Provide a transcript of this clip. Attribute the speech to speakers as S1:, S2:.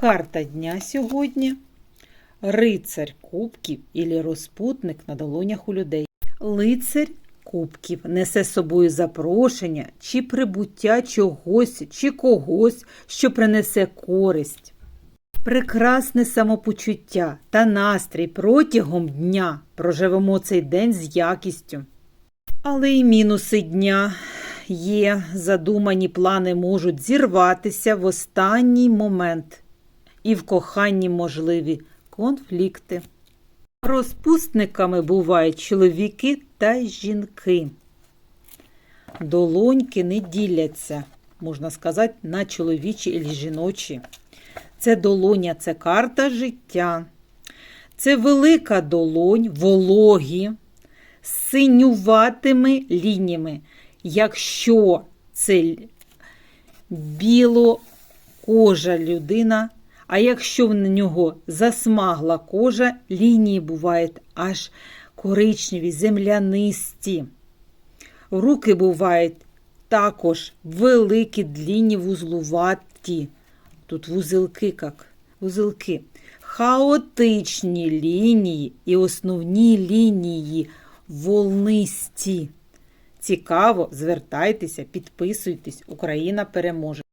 S1: Карта дня сьогодні. Рицарь кубків і розпутник на долонях у людей. Лицарь кубків несе з собою запрошення чи прибуття чогось чи когось, що принесе користь. Прекрасне самопочуття та настрій протягом дня проживемо цей день з якістю. Але й мінуси дня є, задумані плани можуть зірватися в останній момент, і в коханні можливі конфлікти. Розпусниками бувають чоловіки та жінки. Долоньки не діляться, можна сказати, на чоловічі і жіночі. Це долоня, це карта життя. Це велика долонь, вологі, з синюватими лініями. Якщо це білокожа людина, а якщо в нього засмагла кожа, лінії бувають аж коричневі, землянисті. Руки бувають також великі, длінні, вузлуваті. Тут вузелки, як вузелки. Хаотичні лінії і основні лінії волнисті. Цікаво, звертайтеся, підписуйтесь. Україна переможе.